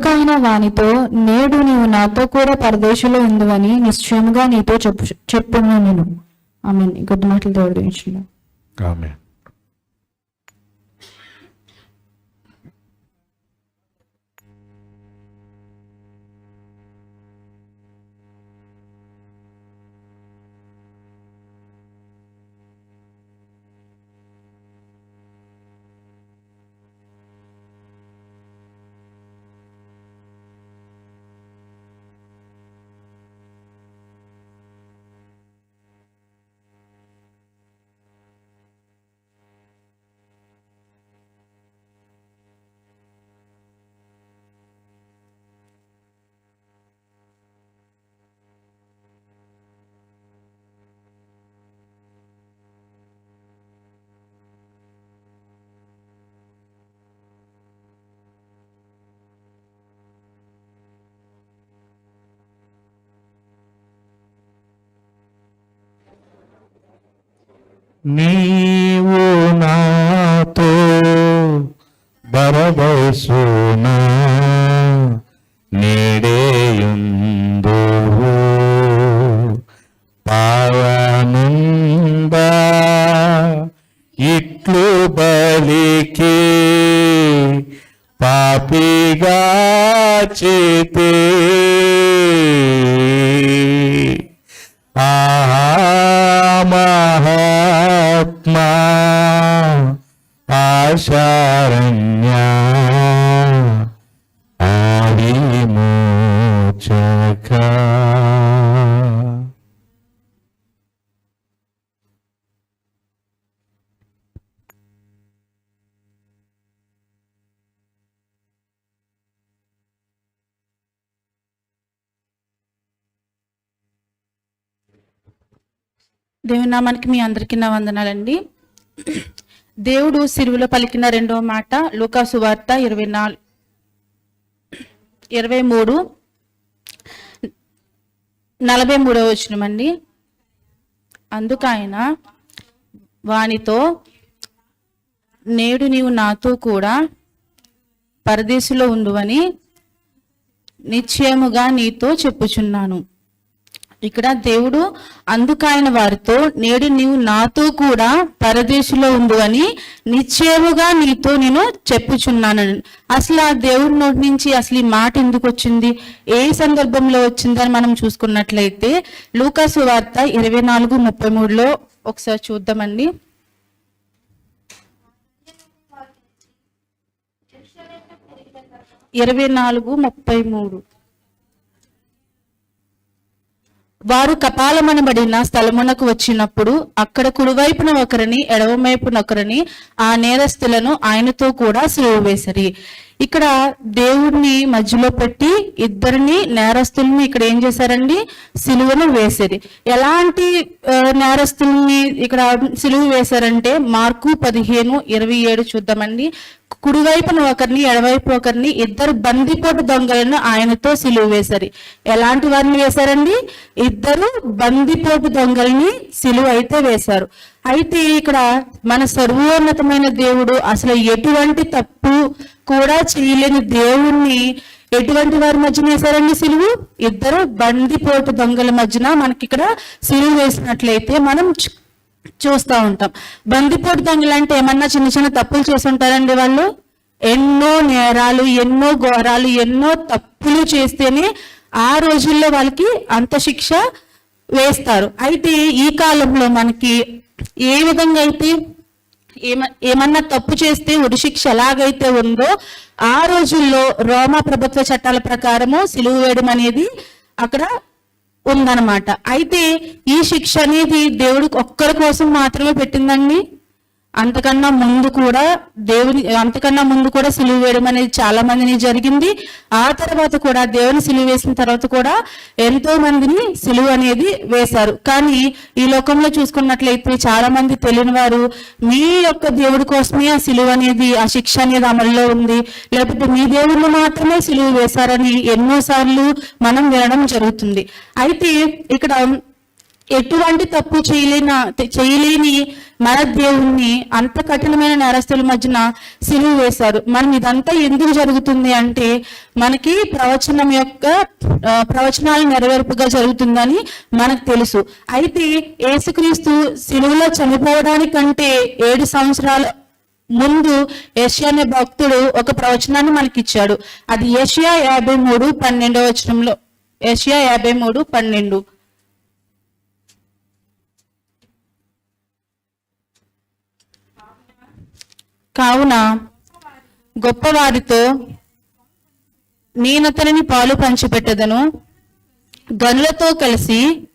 అందుకైన వానితో నేడు నీవు నాతో కూడా పరదేశంలో ఉందని నిశ్చయముగా నీతో చెప్పు చెప్పును నేను. ఆమె కొద్ది మాటలు దేవుడు నీవు నాతో బరబసునా దేవునామానికి మీ అందరికీ నా వందనాలండి. దేవుడు సిరువులో పలికిన రెండవ మాట లూకాసు వార్త ఇరవై నాలుగు ఇరవై మూడు నలభై మూడవ వచనమండి. అందుకు ఆయన వానితో నేడు నీవు నాతో కూడా పరదేశంలో ఉండువని నిశ్చయముగా నీతో చెప్పుచున్నాను. ఇక్కడ దేవుడు అందుకైన వారితో నేడు నీవు నాతో కూడా పరదేశంలో ఉండు అని నిశ్చయముగా నీతో నేను చెప్పుచున్నాను. అసలు ఆ దేవుడి నోటి నుంచి అసలు ఈ మాట ఎందుకు వచ్చింది? ఏ సందర్భంలో వచ్చిందని మనం చూసుకున్నట్లయితే లూకాసు వార్త ఇరవై నాలుగు ముప్పై మూడులో ఒకసారి చూద్దామండి. ఇరవై నాలుగు ముప్పై మూడు. వారు కపాలమనబడిన స్థలమునకు వచ్చినప్పుడు అక్కడ కుడివైపున ఒకరిని ఎడమవైపున ఒకరిని ఆ నేరస్తులను ఆయనతో కూడా సిలువ వేసరి. ఇక్కడ దేవుణ్ణి మధ్యలో పెట్టి ఇద్దరిని నేరస్తుల్ని ఇక్కడ ఏం చేశారండి? సిలువను వేసేది. ఎలాంటి నేరస్తుల్ని ఇక్కడ సిలువ వేశారంటే మార్కు పదిహేను ఇరవై ఏడు చూద్దామండి. కుడివైపున ఒకరిని ఎడవైపు ఒకరిని ఇద్దరు బందిపోటు దొంగలను ఆయనతో సిలువ వేశారు. ఎలాంటి వారిని వేశారండి? ఇద్దరు బందిపోటు దొంగల్ని సిలువ అయితే వేశారు. అయితే ఇక్కడ మన సర్వోన్నతమైన దేవుడు అసలు ఎటువంటి తప్పు కూడా చేయలేని దేవుణ్ణి ఎటువంటి వారి మధ్యన వేశారండి సిలువు? ఇద్దరు బందిపోటు దొంగల మధ్యన మనకి ఇక్కడ సిలువు వేసినట్లయితే మనం చూస్తూ ఉంటాం. బందిపోటు దొంగలు అంటే ఏమన్నా చిన్న చిన్న తప్పులు చేసి ఉంటారండి వాళ్ళు? ఎన్నో నేరాలు ఎన్నో ఘోరాలు ఎన్నో తప్పులు చేస్తేనే ఆ రోజుల్లో వాళ్ళకి అంత శిక్ష వేస్తారు. అయితే ఈ కాలంలో మనకి ఏ విధంగా అయితే ఏమ ఏమన్నా తప్పు చేస్తే ఉరిశిక్ష ఎలాగైతే ఉందో ఆ రోజుల్లో రోమా ప్రభుత్వ చట్టాల ప్రకారము సిలువ వేయడం అనేది అక్కడ ఉందన్నమాట. అయితే ఈ శిక్ష అనేది దేవుడు ఒక్కరి కోసం మాత్రమే పెట్టిందండి? అంతకన్నా ముందు కూడా దేవుని అంతకన్నా ముందు కూడా సిలువ వేయడం అనేది చాలా మందిని జరిగింది. ఆ తర్వాత కూడా దేవుని సిలువ వేసిన తర్వాత కూడా ఎంతో మందిని సిలువ అనేది వేశారు. కానీ ఈ లోకంలో చూసుకున్నట్లయితే చాలా మంది తెలియని వారు మీ యొక్క దేవుడి కోసమే ఆ సిలువ అనేది ఆ శిక్ష అనేది అమల్లో ఉంది. లేకపోతే మీ దేవుళ్ళు మాత్రమే సిలువ వేశారని ఎన్నోసార్లు మనం వినడం జరుగుతుంది. అయితే ఇక్కడ ఎటువంటి తప్పు చేయలేన చేయలేని మన దేవుణ్ణి అంత కఠినమైన నేరస్తుల మధ్యన సిలువ వేశారు. మనం ఇదంతా ఎందుకు జరుగుతుంది అంటే మనకి ప్రవచనం యొక్క ప్రవచనాలు నెరవేర్పుగా జరుగుతుందని మనకు తెలుసు. అయితే యేసుక్రీస్తు సిలువలో చనిపోవడానికంటే ఏడు సంవత్సరాల ముందు ఏషియా అనే భక్తుడు ఒక ప్రవచనాన్ని మనకిచ్చాడు. అది ఏషియా యాభై మూడు పన్నెండవ వచనంలో ఏషియా యాభై మూడు పన్నెండు. కావున గొప్పవారితో నేనతనిని పాలు పంచిపెట్టదను. గనులతో కలిసి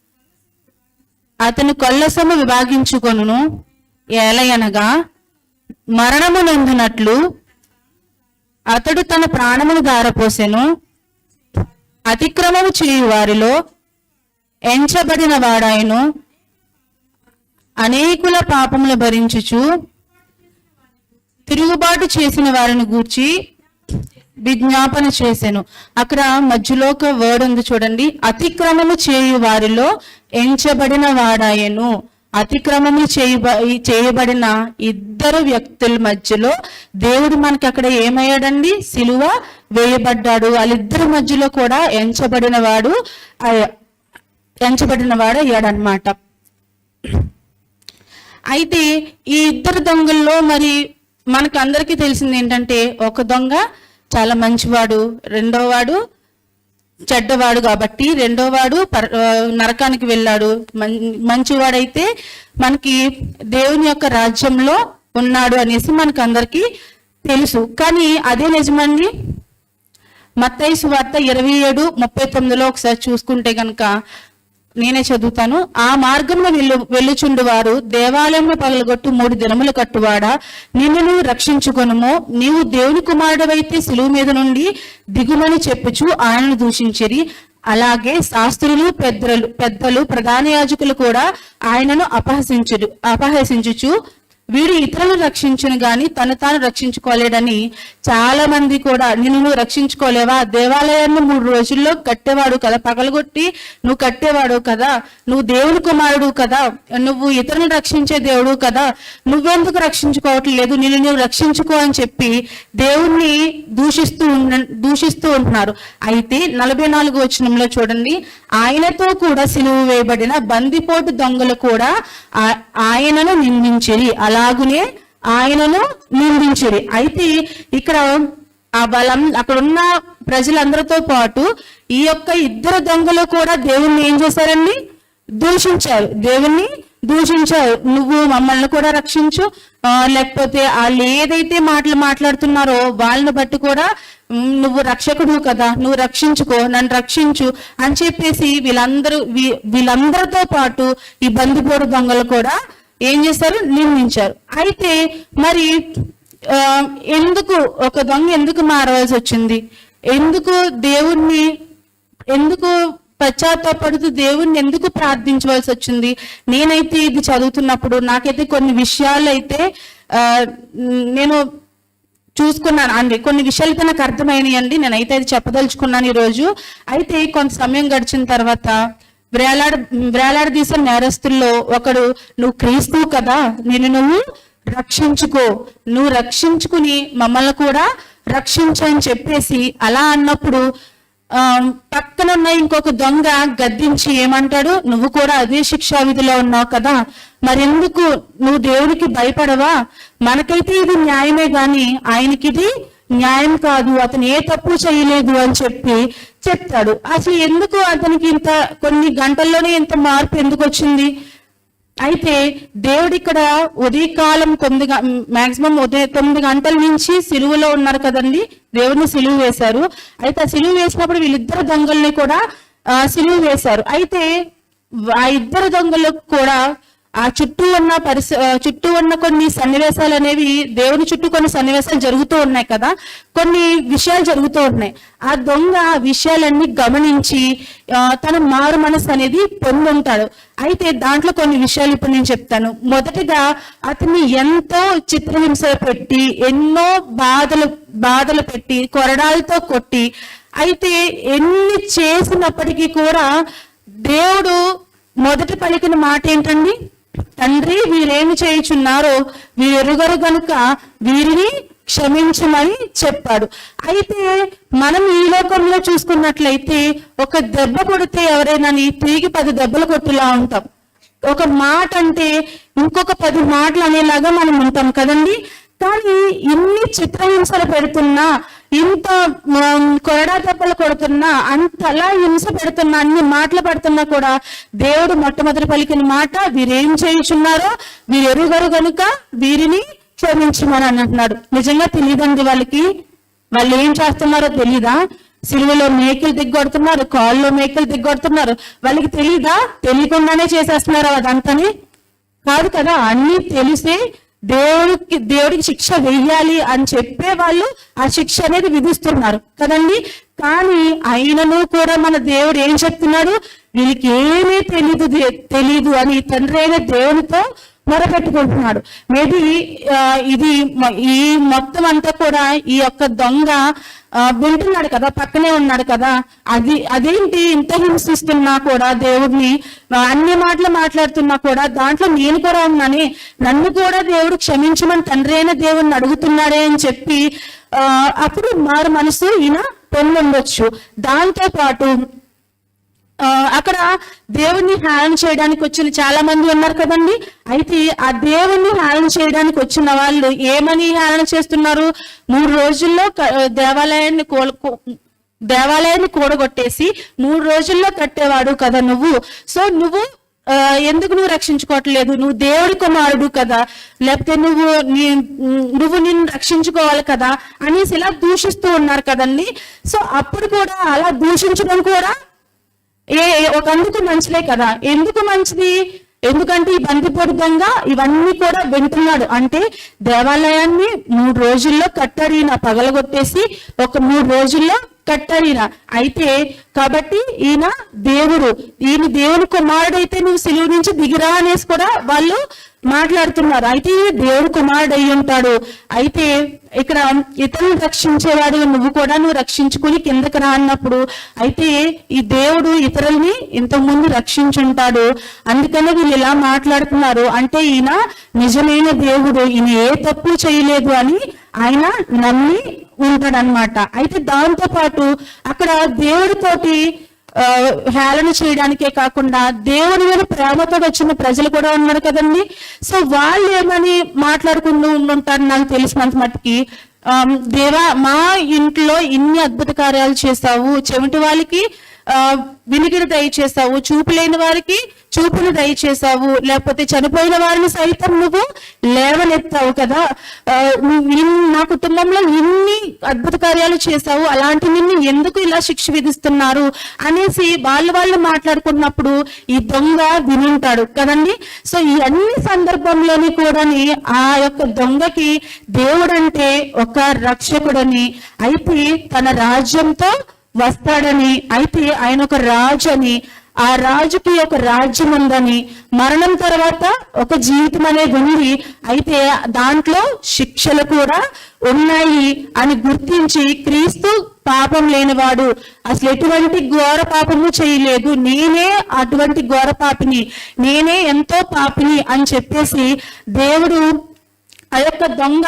అతను కొల్లసము విభాగించుకొనును. ఏలయనగా మరణము నొందినట్లు అతడు తన ప్రాణమును దారపోసెను అతిక్రమము చేయు వారిలో ఎంచబడిన వాడాయను. అనేకుల పాపములు భరించుచు తిరుగుబాటు చేసిన వారిని గూర్చి విజ్ఞాపన చేశాను అక్కడ మధ్యలో ఒక వర్డ్ ఉంది చూడండి. అతిక్రమము చేయు వారిలో ఎంచబడిన వాడాయను అతిక్రమము చేయబ చేయబడిన ఇద్దరు వ్యక్తుల మధ్యలో దేవుడు మనకి అక్కడ ఏమయ్యాడండి? సిలువ వేయబడ్డాడు. వాళ్ళిద్దరి మధ్యలో కూడా ఎంచబడిన వాడు ఎంచబడిన వాడు అయ్యాడనమాట అయితే ఈ ఇద్దరు దొంగల్లో మరి మనకు అందరికీ తెలిసింది ఏంటంటే ఒక దొంగ చాలా మంచివాడు రెండో వాడు చెడ్డవాడు కాబట్టి రెండో వాడు పర- నరకానికి వెళ్ళాడు. మం- మంచివాడైతే మనకి దేవుని యొక్క రాజ్యంలో ఉన్నాడు అనేసి మనకు అందరికీ తెలుసు. కానీ అదే నిజమండి. మత్తైసు వార్త ఇరవై ఏడు ముప్పై తొమ్మిదిలో ఒకసారి చూసుకుంటే కనుక నేనే చదువుతాను. ఆ మార్గంలో వెళ్ళు వెళ్ళుచుండు వారు దేవాలయంలో పగలగొట్టు మూడు దినములు కట్టువాడా? నిన్ను రక్షించుకొనుము. నీవు దేవుని కుమారుడవైతే సులువు మీద నుండి దిగుమని చెప్పుచు ఆయనను దూషించిరి. అలాగే శాస్త్రులు పెద్దలు పెద్దలు ప్రధాన యాజకులు కూడా ఆయనను అపహసించుడు అపహసించుచు వీడు ఇతరులను రక్షించను గాని తను తాను రక్షించుకోలేడని చాలా మంది కూడా నిన్ను నువ్వు రక్షించుకోలేవా? దేవాలయాన్ని మూడు రోజుల్లో కట్టేవాడు కదా పగలగొట్టి నువ్వు కట్టేవాడు కదా నువ్వు దేవుని కుమారుడు కదా నువ్వు ఇతరులను రక్షించే దేవుడు కదా నువ్వెందుకు రక్షించుకోవట్లేదు? నిన్ను నువ్వు రక్షించుకో అని చెప్పి దేవుణ్ణి దూషిస్తూ దూషిస్తూ ఉంటున్నారు. అయితే నలభై నాలుగు వచనంలో చూడండి. ఆయనతో కూడా సిలువు వేయబడిన బందిపోటు దొంగలు కూడా ఆ- ఆయనను నిందించిరి. అలాగునే ఆయనను నిందించిరి. అయితే ఇక్కడ ఆ బలం అక్కడ ఉన్న ప్రజలందరితో పాటు ఈ యొక్క ఇద్దరు దొంగలు కూడా దేవుణ్ణి ఏం చేశారండి? దూషించారు. దేవుణ్ణి దూషించారు. నువ్వు మమ్మల్ని కూడా రక్షించు. లేకపోతే వాళ్ళు ఏదైతే మాటలు మాట్లాడుతున్నారో వాళ్ళని బట్టి కూడా నువ్వు రక్షకుడు కదా. నువ్వు రక్షించుకో. నన్ను రక్షించు. అని చెప్పేసి వీళ్ళందరూ వీ- వీళ్ళందరితో పాటు ఈ బందిపోరు దొంగలు కూడా ఏం చేశారు? నిర్మించారు. అయితే మరి ఎందుకు ఒక దొంగ ఎందుకు మారవలసి వచ్చింది? ఎందుకు దేవుణ్ణి ఎందుకు పశ్చాత్తాపడుతూ దేవుణ్ణి ఎందుకు ప్రార్థించవలసి వచ్చింది? నేనైతే ఇది చదువుతున్నప్పుడు నాకైతే కొన్ని విషయాలు అయితే నేను చూసుకున్నాను. అండి కొన్ని విషయాలు అయితే నాకు అర్థమైనాయండి. అండి నేనైతే అది చెప్పదలుచుకున్నాను ఈరోజు. అయితే కొంత సమయం గడిచిన తర్వాత వేలాడ వేలాడదీసిన నేరస్తుల్లో ఒకడు నువ్వు క్రీస్తు కదా నేను నువ్వు రక్షించుకో. నువ్వు రక్షించుకుని మమ్మల్ని కూడా రక్షించని చెప్పేసి అలా అన్నప్పుడు ఆ, పక్కన ఉన్న ఇంకొక దొంగ గద్దించి ఏమంటాడు నువ్వు కూడా అదే శిక్షా విధిలో ఉన్నావు కదా. మరెందుకు? నువ్వు దేవుడికి భయపడవా? మనకైతే ఇది న్యాయమే గాని ఆయనకి ఇది న్యాయం కాదు. అతను ఏ తప్పు చేయలేదు అని చెప్పి చెప్తాడు. అసలు ఎందుకు అతనికి ఇంత కొన్ని గంటల్లోనే ఇంత మార్పు ఎందుకు వచ్చింది? అయితే దేవుడు ఇక్కడ ఉదయకాలం తొమ్మిది మాక్సిమం ఉదయం తొమ్మిది గంటల నుంచి సిలువలో ఉన్నారు కదండి. దేవుడిని సిలువ వేశారు. అయితే ఆ సిలువ వేసినప్పుడు వీళ్ళిద్దరు దొంగల్ని కూడా సిలువు సిలువ వేశారు. అయితే ఆ ఇద్దరు దొంగలకు కూడా ఆ చుట్టూ ఉన్న పరిస చుట్టూ ఉన్న కొన్ని సన్నివేశాలు అనేవి దేవుని చుట్టూ కొన్ని సన్నివేశాలు జరుగుతూ ఉన్నాయి కదా. కొన్ని విషయాలు జరుగుతూ ఉన్నాయి. ఆ దొంగ ఆ విషయాలన్నీ గమనించి తన మారు మనసు అనేది పొందుంటాడు. అయితే దాంట్లో కొన్ని విషయాలు ఇప్పుడు నేను చెప్తాను. మొదటిగా అతన్ని ఎంతో చిత్రహింస పెట్టి ఎన్నో బాధలు బాధలు పెట్టి కొరడాలతో కొట్టి అయితే ఎన్ని చేసినప్పటికీ కూడా దేవుడు మొదటి పలికిన మాట ఏంటండి? తండ్రి వీరేమి చేయుచున్నారో వీరెరుగరు గనుక వీరిని క్షమించమని చెప్పాడు. అయితే మనం ఈ లోకంలో చూసుకున్నట్లయితే ఒక దెబ్బ కొడితే ఎవరైనా తిరిగి పది దెబ్బలు కొట్టులా ఉంటాం. ఒక మాట అంటే ఇంకొక పది మాటలు అనేలాగా మనం ఉంటాం కదండి? కానీ ఇన్ని చిత్రహింసలు పెడుతున్నా ఇంత కొరడా దెబ్బలు కొడుతున్నా అంతలా హింస పెడుతున్నా అన్ని మాటలు పెడుతున్నా కూడా దేవుడు మొట్టమొదటి పలికిన మాట వీరేం చేయించున్నారో వీరు ఎరుగరు గనుక వీరిని క్షమించమని అని అంటున్నాడు. నిజంగా తెలియదండి వాళ్ళకి. వాళ్ళు ఏం చేస్తున్నారో తెలీదా? సిలువలో మేకలు దిగ్గొడుతున్నారు కాళ్ళలో మేకలు దిగ్గొడుతున్నారు. వాళ్ళకి తెలీదా? తెలియకుండానే చేసేస్తున్నారు అదంతని? కాదు కదా అన్ని తెలిసి దేవుడికి దేవుడికి శిక్ష వెయ్యాలి అని చెప్పే వాళ్ళు ఆ శిక్ష అనేది విధిస్తున్నారు. కదండి? కానీ అయినను కూడా మన దేవుడు ఏం చెప్తున్నాడు? వీళ్ళకి ఏమీ తెలీదు తెలీదు అని తండ్రి అయిన దేవునితో మొరపెట్టుకుంటున్నాడు. మేబీ ఇది ఈ మొత్తం అంతా కూడా ఈ యొక్క దొంగ వింటున్నాడు కదా పక్కనే ఉన్నాడు కదా. అది అదేంటి ఇంత హింసిస్తున్నా కూడా దేవుడిని అన్ని మాటలు మాట్లాడుతున్నా కూడా దాంట్లో నేను కూడా ఉన్నాని. నన్ను కూడా దేవుడు క్షమించమని తండ్రి అయిన దేవుడిని అడుగుతున్నాడే అని చెప్పి ఆ, అప్పుడు మారు మనసు ఈయన పొంది ఉండొచ్చు. దాంతో పాటు అక్కడ దేవుణ్ణి హేళన చేయడానికి వచ్చిన చాలా మంది ఉన్నారు కదండి. అయితే ఆ దేవుణ్ణి హేళన చేయడానికి వచ్చిన వాళ్ళు ఏమని హేళన చేస్తున్నారు? మూడు రోజుల్లో దేవాలయాన్ని కోలుకో దేవాలయాన్ని కూడగొట్టేసి మూడు రోజుల్లో కట్టేవాడు కదా నువ్వు. సో నువ్వు ఎందుకు నువ్వు రక్షించుకోవట్లేదు? నువ్వు దేవుడి కుమారుడు కదా. లేకపోతే నువ్వు నీ నువ్వు నిన్ను రక్షించుకోవాలి కదా అనేసి ఇలా దూషిస్తూ ఉన్నారు కదండి. సో అప్పుడు కూడా అలా దూషించడం కూడా ఏ ఒకందుకు ఒక అందుకు మంచిదే కదా. ఎందుకు మంచిది? ఎందుకంటే ఈ బంతిపోటు ఇవన్నీ కూడా వింటున్నాడు. అంటే దేవాలయాన్ని మూడు రోజుల్లో కట్టడిన పగలగొట్టేసి ఒక మూడు రోజుల్లో కట్టడిన. అయితే కాబట్టి ఈయన దేవుడు. ఈయన దేవుని కుమారుడైతే నువ్వు సిలువు నుంచి దిగిరా అనేసి కూడా వాళ్ళు మాట్లాడుతున్నారు. అయితే దేవుడు కుమారుడు అయి ఉంటాడు. అయితే ఇక్కడ ఇతరులను రక్షించేవాడు నువ్వు కూడా నువ్వు రక్షించుకుని కిందకి రా అన్నప్పుడు అయితే ఈ దేవుడు ఇతరుల్ని ఇంతకుముందు రక్షించుంటాడు. అందుకనే వీళ్ళు ఇలా మాట్లాడుతున్నారు. అంటే ఈయన నిజమైన దేవుడు ఈయన ఏ తప్పు చేయలేదు అని ఆయన నమ్మి ఉంటాడనమాట అయితే దాంతో పాటు అక్కడ దేవుడితోటి హేళన చేయడానికే కాకుండా దేవుని మీద ప్రేమతో వచ్చిన ప్రజలు కూడా ఉన్నారు కదండి. సో వాళ్ళు ఏమని మాట్లాడుకుంటూ ఉండుంటారు నాకు తెలిసినంత మట్టుకి దేవా మా ఇంట్లో ఇన్ని అద్భుత కార్యాలు చేస్తావు చెవిటి వాళ్ళకి వినికిడి దయచేసావు చూపు లేని వారికి చూపును దయచేసావు లేకపోతే చనిపోయిన వారిని సైతం నువ్వు లేవనెత్తావు కదా. ఆ, నువ్వు నా కుటుంబంలో ఇన్ని అద్భుత కార్యాలు చేశావు. అలాంటి నిన్ను ఎందుకు ఇలా శిక్ష విధిస్తున్నారు? అనేసి వాళ్ళు వాళ్ళు మాట్లాడుకున్నప్పుడు ఈ దొంగ వినుంటాడు కదండి. సో ఈ అన్ని సందర్భంలోని కూడాని ఆ యొక్క దొంగకి దేవుడంటే ఒక రక్షకుడని. అయితే తన రాజ్యంతో వస్తాడని అయితే ఆయన ఒక రాజు అని ఆ రాజుకి ఒక రాజ్యం ఉందని మరణం తర్వాత ఒక జీవితం అనేది ఉంది అయితే దాంట్లో శిక్షలు కూడా ఉన్నాయి అని గుర్తించి క్రీస్తు పాపం లేనివాడు. అసలు ఎటువంటి ఘోర పాపము చేయలేదు. నేనే అటువంటి ఘోర పాపిని నేనే ఎంతో పాపిని అని చెప్పేసి దేవుడు ఆ యొక్క దొంగ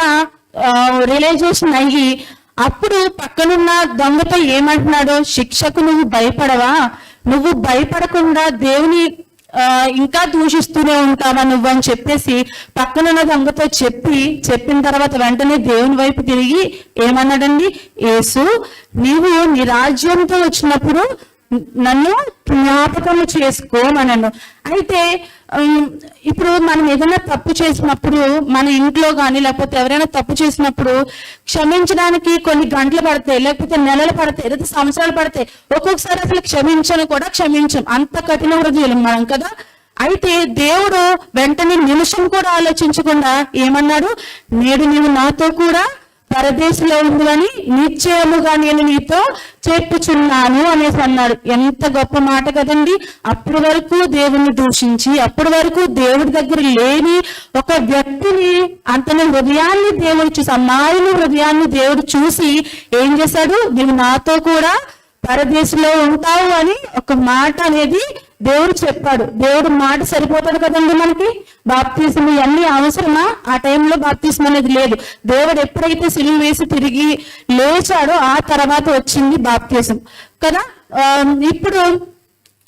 రిలైజేషన్ అయ్యి అప్పుడు పక్కనున్న దొంగతో ఏమంటున్నాడో శిక్షకు నువ్వు భయపడవా? నువ్వు భయపడకుండా దేవుని ఆ, ఇంకా దూషిస్తూనే ఉంటావా నువ్వు? అని చెప్పేసి పక్కనున్న దొంగతో చెప్పి చెప్పిన తర్వాత వెంటనే దేవుని వైపు తిరిగి ఏమన్నాడండి? యేసు నీవు నీ రాజ్యంతో వచ్చినప్పుడు నన్ను జ్ఞాపకము చేసుకోమనను. అయితే ఇప్పుడు మనం ఏదైనా తప్పు చేసినప్పుడు మన ఇంట్లో కానీ లేకపోతే ఎవరైనా తప్పు చేసినప్పుడు క్షమించడానికి కొన్ని గంటలు పడతాయి లేకపోతే నెలలు పడతాయి లేదా సంవత్సరాలు పడతాయి. ఒక్కొక్కసారి అసలు క్షమించను కూడా క్షమించం. అంత కఠిన హృదయం మనం కదా? అయితే దేవుడు వెంటనే నిమిషం కూడా ఆలోచించకుండా ఏమన్నాడు? నేడు నీవు నాతో కూడా పరదేశంలో ఉందని నిశ్చయముగా నేను నీతో చెప్పుచున్నాను అనేసి అన్నాడు. ఎంత గొప్ప మాట కదండి. అప్పటి వరకు దేవుణ్ణి దూషించి అప్పటి వరకు దేవుడి దగ్గర లేని ఒక వ్యక్తిని అతని హృదయాన్ని దేవుడు చూసి అమ్మాయిని హృదయాన్ని దేవుడు చూసి ఏం చేశాడు? నువ్వు నాతో కూడా పరదేశంలో ఉంటావు అని ఒక మాట అనేది దేవుడు చెప్పాడు. దేవుడు మాట సరిపోతాడు కదండి మనకి? బాప్తీసం ఇవన్నీ అవసరమా? ఆ టైంలో బాప్తీసం అనేది లేదు. దేవుడు ఎప్పుడైతే సిలువ వేసి తిరిగి లేచాడో ఆ తర్వాత వచ్చింది బాప్తీసం. కదా? ఆ, ఇప్పుడు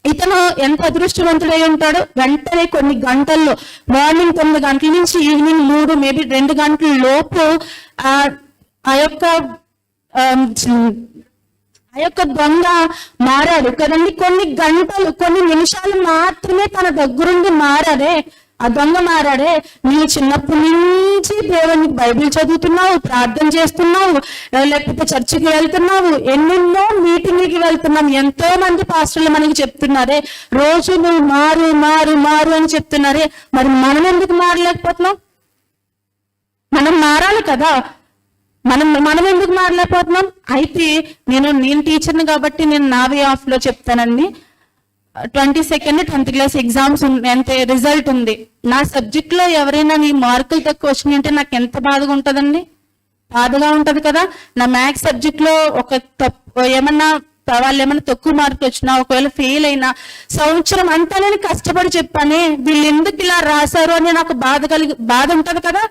ఇతను ఎంత అదృష్టవంతుడై ఉంటాడు వెంటనే కొన్ని గంటల్లో మార్నింగ్ తొమ్మిది గంటల నుంచి ఈవినింగ్ మూడు మేబీ రెండు గంటల లోపు ఆ యొక్క ఆ యొక్క దొంగ మారాడు. కదండి కొన్ని గంటలు కొన్ని నిమిషాలు మాత్రమే తన దగ్గరుండి మారాడే ఆ దొంగ మారాడే నీవు చిన్నప్పటి నుంచి దేవునికి బైబిల్ చదువుతున్నావు ప్రార్థన చేస్తున్నావు లేకపోతే చర్చికి వెళ్తున్నావు ఎన్నెన్నో మీటింగ్కి వెళ్తున్నావు ఎంతో మంది పాస్టర్లు మనకి చెప్తున్నారే రోజు నువ్వు మారు మారు మారు అని చెప్తున్నారే. మరి మనం ఎందుకు మారలేకపోతున్నాం? మనం మారాలి కదా. మనం మనం ఎందుకు మారలేకపోతున్నాం అయితే నేను నేను టీచర్ని కాబట్టి నేను నా వే చెప్తానండి. Twenty second tenth class exams అంటే రిజల్ట్ ఉంది. నా సబ్జెక్ట్లో ఎవరైనా నీ మార్కులు తక్కువ వచ్చినాయి అంటే నాకు ఎంత బాధగా ఉంటుందండి? బాధగా ఉంటుంది కదా. నా మ్యాథ్స్ సబ్జెక్ట్లో ఒక తప్పు ఏమన్నా వాళ్ళు ఏమైనా తక్కువ మార్కులు వచ్చినా ఒకవేళ ఫెయిల్ అయినా సంవత్సరం అంతా నేను కష్టపడి చెప్పానే వీళ్ళు ఎందుకు ఇలా రాశారు అని నాకు బాధ కలిగి బాధ ఉంటుంది కదా.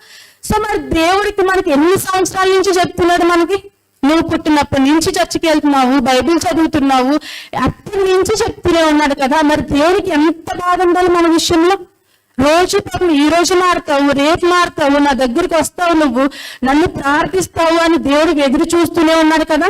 సో మరి దేవుడికి మనకి ఎన్ని సంవత్సరాల నుంచి చెప్తున్నాడు మనకి? నువ్వు పుట్టినప్పటి నుంచి చర్చికి వెళ్తున్నావు బైబిల్ చదువుతున్నావు అప్పటి నుంచి చెప్తూనే ఉన్నాడు కదా. మరి దేవుడికి ఎంత బాధ ఉండాలి మన విషయంలో? రోజు పాపం ఈ రోజు మారుతావు రేపు మారుతావు నా దగ్గరికి వస్తావు నువ్వు నన్ను ప్రార్థిస్తావు అని దేవుడికి ఎదురు చూస్తూనే ఉన్నాడు కదా.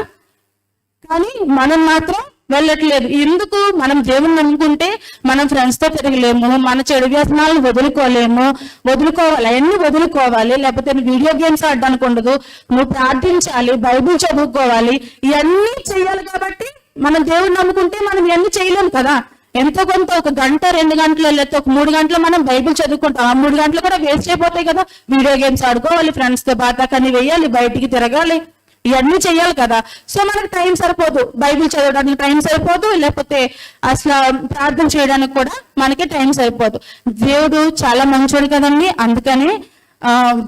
కానీ మనం మాత్రం వెళ్ళట్లేదు. ఎందుకు? మనం దేవుని నమ్ముకుంటే మనం ఫ్రెండ్స్తో తిరగలేము మన చెడు వ్యసనాలను వదులుకోలేము వదులుకోవాలి అవన్నీ వదులుకోవాలి. లేకపోతే వీడియో గేమ్స్ ఆడడానికి ఉండదు నువ్వు ప్రార్థించాలి బైబిల్ చదువుకోవాలి ఇవన్నీ చేయాలి కాబట్టి మనం దేవుని నమ్ముకుంటే మనం ఇవన్నీ చేయలేము కదా. ఎంతో కొంత ఒక గంట రెండు గంటలు లేకపోతే ఒక మూడు గంటలు మనం బైబిల్ చదువుకుంటాం. ఆ మూడు గంటలు కూడా వేస్ట్ అయిపోతాయి కదా. వీడియో గేమ్స్ ఆడుకోవాలి ఫ్రెండ్స్తో తో బాతాకని వేయాలి బయటికి తిరగాలి. ఇవన్నీ చెయ్యాలి కదా. సో మనకు టైం సరిపోదు. బైబిల్ చదవడానికి టైం సరిపోదు. లేకపోతే అసలు ప్రార్థన చేయడానికి కూడా మనకి టైం సరిపోదు. దేవుడు చాలా మంచోడు కదండి. అందుకని ఆ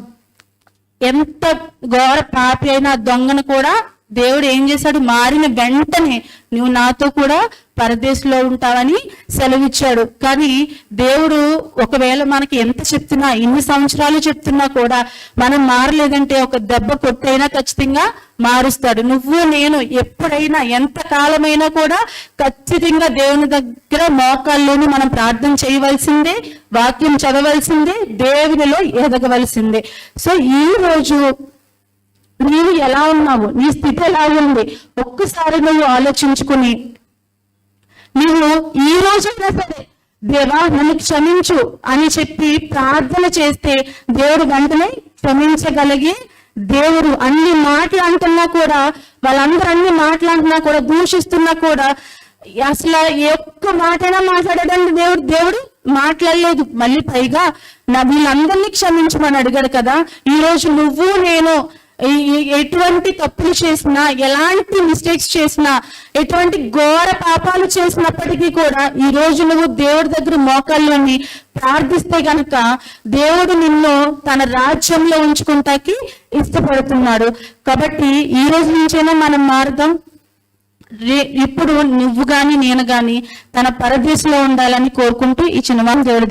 ఎంత ఘోర పాపి అయిన దొంగను కూడా దేవుడు ఏం చేశాడు? మారిన వెంటనే నువ్వు నాతో కూడా పరదేశంలో ఉంటావని సెలవిచ్చాడు. కానీ దేవుడు ఒకవేళ మనకి ఎంత చెప్తున్నా ఎన్ని సంవత్సరాలు చెప్తున్నా కూడా మనం మారలేదంటే ఒక దెబ్బ కొట్టైనా ఖచ్చితంగా మారుస్తాడు. నువ్వు నేను ఎప్పుడైనా ఎంత కాలమైనా కూడా ఖచ్చితంగా దేవుని దగ్గర మోకాల్లోని మనం ప్రార్థన చేయవలసిందే వాక్యం చదవలసిందే దేవునిలో ఎదగవలసిందే. సో ఈ రోజు నీవు ఎలా ఉన్నావు? నీ స్థితి ఎలా ఉంది? ఒక్కసారి నువ్వు ఆలోచించుకుని నువ్వు ఈ రోజైనా సరే దేవా నన్ను క్షమించు అని చెప్పి ప్రార్థన చేస్తే దేవుడు వెంటనే క్షమించగలిగి దేవుడు అన్ని మాట్లాడుతున్నా కూడా వాళ్ళందరూ అన్ని మాట్లాడుతున్నా కూడా దూషిస్తున్నా కూడా అసలు ఒక్క మాటైనా మాట్లాడడానికి దేవుడు దేవుడు మాట్లాడలేదు. మళ్ళీ పైగా నా వీళ్ళందరినీ క్షమించమని అడిగాడు కదా. ఈ రోజు నువ్వు నేను ఎటువంటి తప్పులు చేసినా ఎలాంటి మిస్టేక్స్ చేసినా ఎటువంటి ఘోర పాపాలు చేసినప్పటికీ కూడా ఈ రోజు నువ్వు దేవుడి దగ్గర మోకాల్లోని ప్రార్థిస్తే గనక దేవుడు నిన్ను తన రాజ్యంలో ఉంచుకుంటాకి ఇష్టపడుతున్నాడు. కాబట్టి ఈ రోజు నుంచైనా మనం మారుదాం. రే- ఇప్పుడు నువ్వు గాని నేను గాని తన పరదేశంలో ఉండాలని కోరుకుంటూ ఈ చిన్నవాళ్ళు దేవుడి